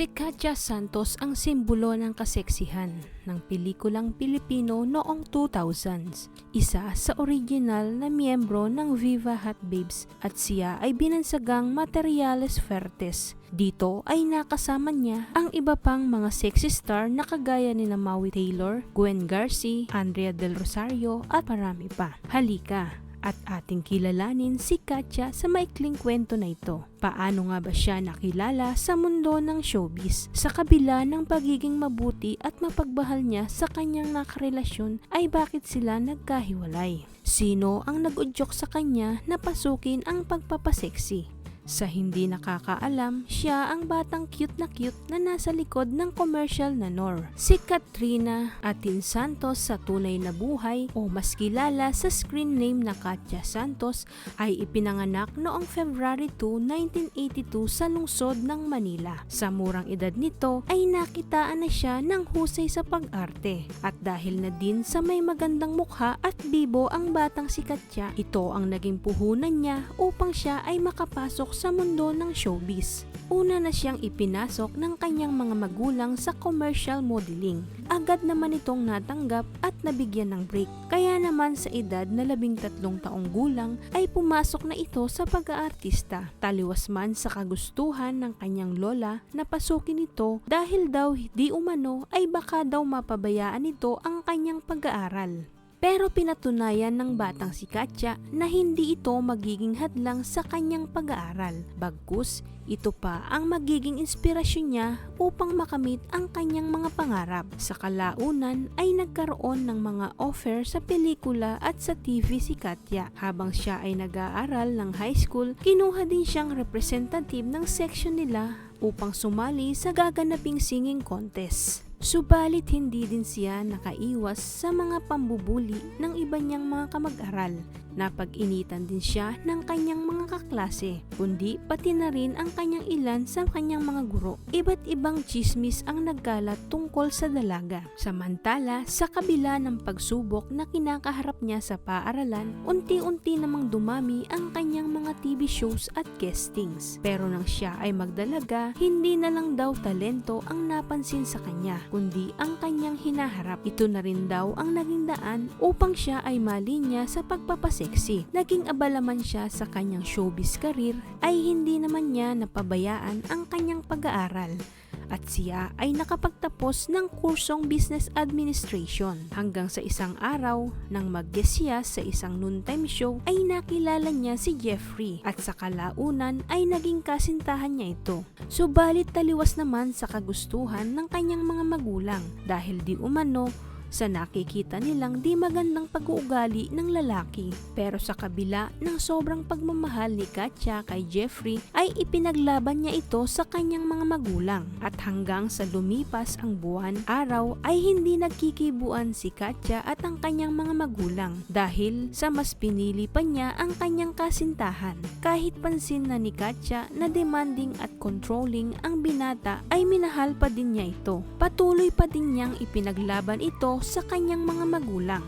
Si Katja Santos ang simbolo ng kaseksihan ng pelikulang Pilipino noong 2000s. Isa sa original na miyembro ng Viva Hot Babes at siya ay binansagang Materiales Fertes. Dito ay nakasama niya ang iba pang mga sexy star na kagaya ni na Maui Taylor, Gwen Garcia, Andrea Del Rosario at marami pa. Halika! At ating kilalanin si Katya sa maikling kwento na ito. Paano nga ba siya nakilala sa mundo ng showbiz? Sa kabila ng pagiging mabuti at mapagmahal niya sa kanyang nakarelasyon ay bakit sila nagkahiwalay? Sino ang nag-udyok sa kanya na pasukin ang pagpapaseksi? Sa hindi nakakaalam, siya ang batang cute na cute na nasa likod ng commercial na Nor. Si Katrina Atin Santos sa tunay na buhay o mas kilala sa screen name na Katya Santos ay ipinanganak noong February 2, 1982 sa lungsod ng Manila. Sa murang edad nito ay nakitaan na siya ng husay sa pag-arte at dahil na din sa may magandang mukha at bibo ang batang si Katya, ito ang naging puhunan niya upang siya ay makapasok sa mundo ng showbiz. Una na siyang ipinasok ng kanyang mga magulang sa commercial modeling. Agad naman itong natanggap at nabigyan ng break. Kaya naman sa edad na labing tatlong taong gulang ay pumasok na ito sa pag-aartista. Taliwas man sa kagustuhan ng kanyang lola na pasukin ito dahil daw di umano ay baka daw mapabayaan ito ang kanyang pag-aaral. Pero pinatunayan ng batang si Katya na hindi ito magiging hadlang sa kanyang pag-aaral. Bagkus, ito pa ang magiging inspirasyon niya upang makamit ang kanyang mga pangarap. Sa kalaunan ay nagkaroon ng mga offer sa pelikula at sa TV si Katya. Habang siya ay nag-aaral ng high school, kinuha din siyang representative ng section nila upang sumali sa gaganaping singing contest. Subalit hindi din siya nakaiwas sa mga pambubuli ng iba niyang mga kamag-aral. Napag-initan din siya ng kanyang mga kaklase, kundi pati na rin ang kanyang ilan sa kanyang mga guro. Iba't ibang chismis ang nagkalat tungkol sa dalaga. Samantala, sa kabila ng pagsubok na kinakaharap niya sa paaralan, unti-unti namang dumami ang kanyang mga TV shows at guestings. Pero nang siya ay magdalaga, hindi na lang daw talento ang napansin sa kanya, kundi ang kanyang hinaharap. Ito na rin daw ang naging daan upang siya ay malinya sa pagpapasexy. Naging abala man siya sa kanyang showbiz career ay hindi naman niya napabayaan ang kanyang pag-aaral at siya ay nakapagtapos ng kursong Business Administration. Hanggang sa isang araw, nang mag siya sa isang noontime show, ay nakilala niya si Jeffrey at sa kalaunan ay naging kasintahan niya ito. Subalit taliwas naman sa kagustuhan ng kanyang mga magulang dahil di umano sa nakikita nilang di magandang pag-uugali ng lalaki. Pero sa kabila ng sobrang pagmamahal ni Katya kay Jeffrey ay ipinaglaban niya ito sa kanyang mga magulang. At hanggang sa lumipas ang buwan, araw ay hindi nagkikibuan si Katya at ang kanyang mga magulang dahil sa mas pinili pa niya ang kanyang kasintahan. Kahit pansin na ni Katya na demanding at controlling ang binata ay minahal pa din niya ito. Patuloy pa din niyang ipinaglaban ito sa kanyang mga magulang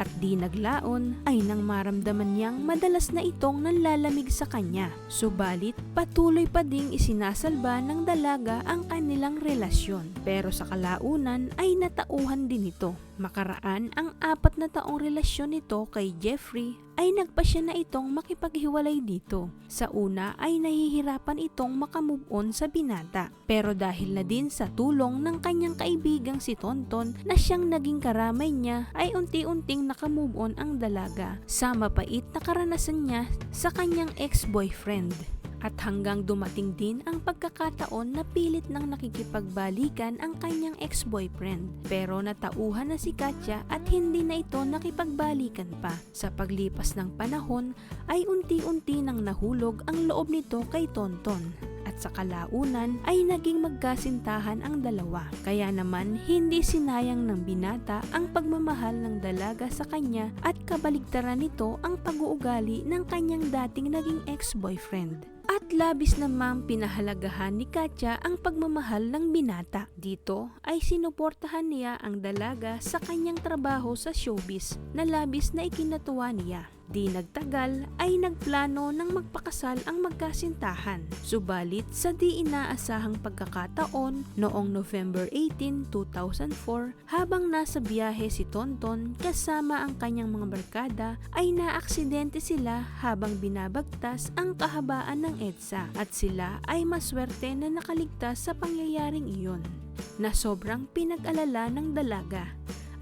at di naglaon ay nang maramdaman niyang madalas na itong nanlalamig sa kanya. Subalit patuloy pa ding isinasalba ng dalaga ang kanilang relasyon. Pero sa kalaunan ay natauhan din ito. Makaraan ang apat na taong relasyon nito kay Jeffrey ay nagpa siya na itong makipaghiwalay dito. Sa una ay nahihirapan itong makamove on sa binata. Pero dahil na din sa tulong ng kanyang kaibigang si Tonton na siyang naging karamay niya ay unti-unting nakamove on ang dalaga sa mapait na karanasan niya sa kanyang ex-boyfriend. At hanggang dumating din ang pagkakataon na pilit nang nakikipagbalikan ang kanyang ex-boyfriend. Pero natauhan na si Katya at hindi na ito nakipagbalikan pa. Sa paglipas ng panahon ay unti-unti nang nahulog ang loob nito kay Tonton at sa kalaunan ay naging magkasintahan ang dalawa. Kaya naman hindi sinayang ng binata ang pagmamahal ng dalaga sa kanya at kabaligtaran nito ang pag-uugali ng kanyang dating naging ex-boyfriend. Labis namang pinahalagahan ni Katya ang pagmamahal ng binata. Dito ay sinuportahan niya ang dalaga sa kanyang trabaho sa showbiz na labis na ikinatuwa niya. Di nagtagal ay nagplano ng magpakasal ang magkasintahan. Subalit sa di inaasahang pagkakataon noong November 18, 2004 habang nasa biyahe si Tonton kasama ang kanyang mga barkada ay naaksidente sila habang binabagtas ang kahabaan ng EDSA at sila ay maswerte na nakaligtas sa pangyayaring iyon na sobrang pinag-alala ng dalaga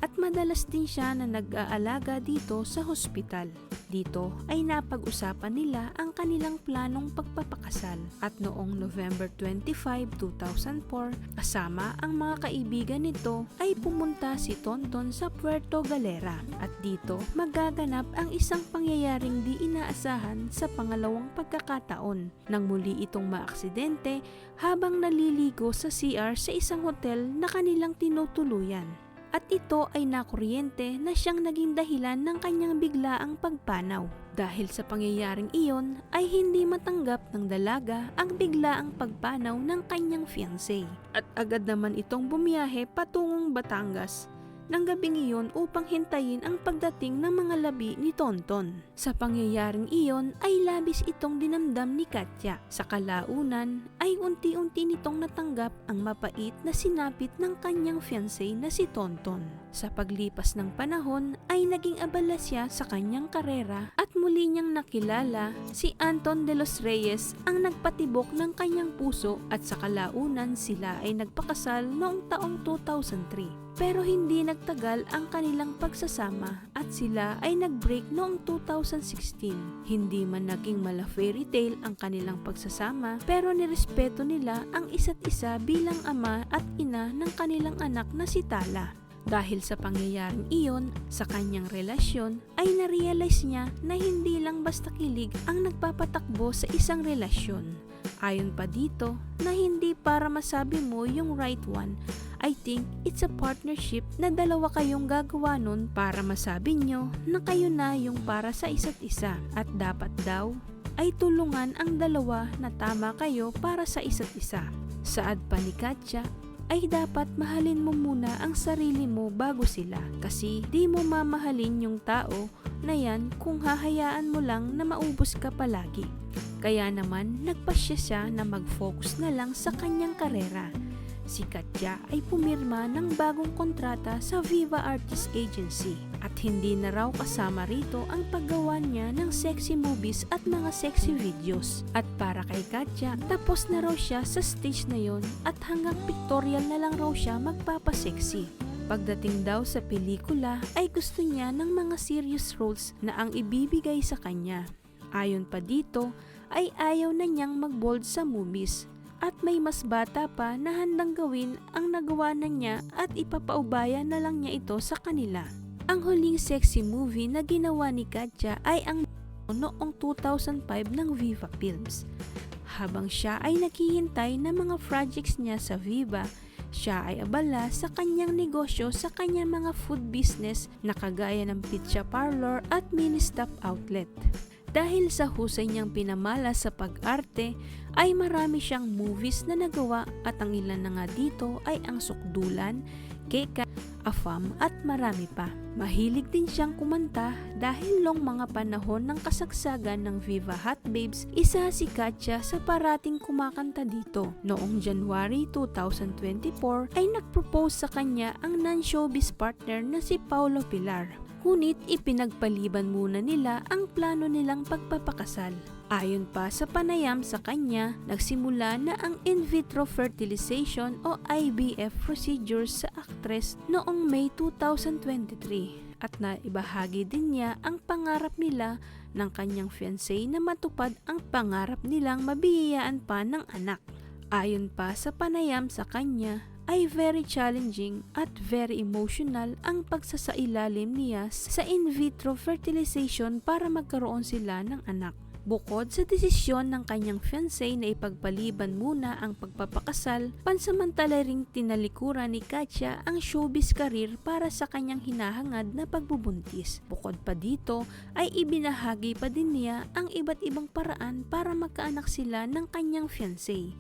at madalas din siya na nag-aalaga dito sa hospital. Dito ay napag-usapan nila ang kanilang planong pagpapakasal. At noong November 25, 2004 kasama ang mga kaibigan nito ay pumunta si Tonton sa Puerto Galera. At dito magaganap ang isang pangyayaring di inaasahan sa pangalawang pagkakataon. Nang muli itong maaksidente habang naliligo sa CR sa isang hotel na kanilang tinutuluyan at ito ay nakuryente na siyang naging dahilan ng kanyang biglaang pagpanaw. Dahil sa pangyayaring iyon ay hindi matanggap ng dalaga ang biglaang pagpanaw ng kanyang fiancé. At agad naman itong bumiyahe patungong Batangas ng gabing iyon upang hintayin ang pagdating ng mga labi ni Tonton. Sa pangyayaring iyon ay labis itong dinamdam ni Katya. Sa kalaunan ay unti-unti nitong natanggap ang mapait na sinapit ng kanyang fiancé na si Tonton. Sa paglipas ng panahon ay naging abala siya sa kanyang karera at muli niyang nakilala si Anton de los Reyes ang nagpatibok ng kanyang puso at sa kalaunan sila ay nagpakasal noong taong 2003. Pero hindi nagtagal ang kanilang pagsasama at sila ay nag-break noong 2016. Hindi man naging mala fairy tale ang kanilang pagsasama pero nirespeto nila ang isa't isa bilang ama at ina ng kanilang anak na si Tala. Dahil sa pangyayaring iyon sa kanyang relasyon ay narealize niya na hindi lang basta kilig ang nagpapatakbo sa isang relasyon. Ayon pa dito na hindi para masabi mo yung right one I think it's a partnership na dalawa kayong gagawa nun para masabi nyo na kayo na yung para sa isa't isa at dapat daw ay tulungan ang dalawa na tama kayo para sa isa't isa. Saad pa ni Katya ay dapat mahalin mo muna ang sarili mo bago sila kasi di mo mamahalin yung tao na yan kung hahayaan mo lang na maubos ka palagi. Kaya naman nagpasya siya na mag-focus na lang sa kanyang karera si Katya ay pumirma ng bagong kontrata sa Viva Artist Agency at hindi na raw kasama rito ang paggawa niya ng sexy movies at mga sexy videos. At para kay Katya, tapos na raw siya sa stage na yon at hanggang pictorial na lang raw siya magpapasexy. Pagdating daw sa pelikula ay gusto niya ng mga serious roles na ang ibibigay sa kanya. Ayon pa dito ay ayaw na niyang mag-bold sa movies at may mas bata pa na handang gawin ang nagawa na niya at ipapaubaya na lang niya ito sa kanila. Ang huling sexy movie na ginawa ni Katja ay ang noong 2005 ng Viva Films. Habang siya ay naghihintay ng mga projects niya sa Viva, siya ay abala sa kanyang negosyo sa kanyang mga food business na kagaya ng pizza parlor at mini-stop outlet. Dahil sa husay niyang pinamala sa pag-arte, ay marami siyang movies na nagawa at ang ilan na nga dito ay ang Sukdulan, Keka, Afam at marami pa. Mahilig din siyang kumanta dahil long mga panahon ng kasagsagan ng Viva Hot Babes, isa si Katya sa parating kumakanta dito. Noong January 2024 ay nagpropose sa kanya ang non-showbiz partner na si Paulo Pilar. Ngunit ipinagpaliban muna nila ang plano nilang pagpapakasal. Ayon pa sa panayam sa kanya, nagsimula na ang in vitro fertilization o IVF procedures sa aktres noong May 2023 at naibahagi din niya ang pangarap nila ng kanyang fiancé na matupad ang pangarap nilang mabiyayaan pa ng anak. Ayon pa sa panayam sa kanya, ay very challenging at very emotional ang pagsasailalim niya sa in vitro fertilization para magkaroon sila ng anak. Bukod sa desisyon ng kanyang fiancé na ipagpaliban muna ang pagpapakasal, pansamantala ring tinalikuran ni Katya ang showbiz career para sa kanyang hinahangad na pagbubuntis. Bukod pa dito, ay ibinahagi pa din niya ang iba't ibang paraan para magkaanak sila ng kanyang fiancé.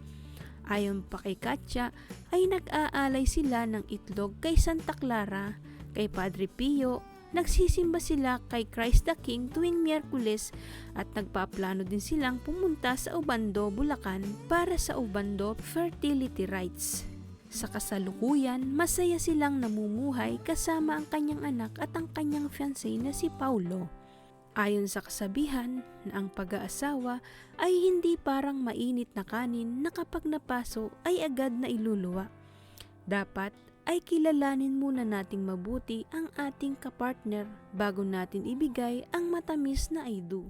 Ayon pa kay Katya, ay nag-aalay sila ng itlog kay Santa Clara, kay Padre Pio, nagsisimba sila kay Christ the King tuwing Miyerkules at nagpaplano din silang pumunta sa Ubando, Bulacan para sa Ubando Fertility Rites. Sa kasalukuyan, masaya silang namumuhay kasama ang kanyang anak at ang kanyang fiancé na si Paulo. Ayon sa kasabihan na ang pag-aasawa ay hindi parang mainit na kanin na kapag napaso ay agad na iluluwa. Dapat ay kilalanin muna nating mabuti ang ating kapartner bago natin ibigay ang matamis na I do.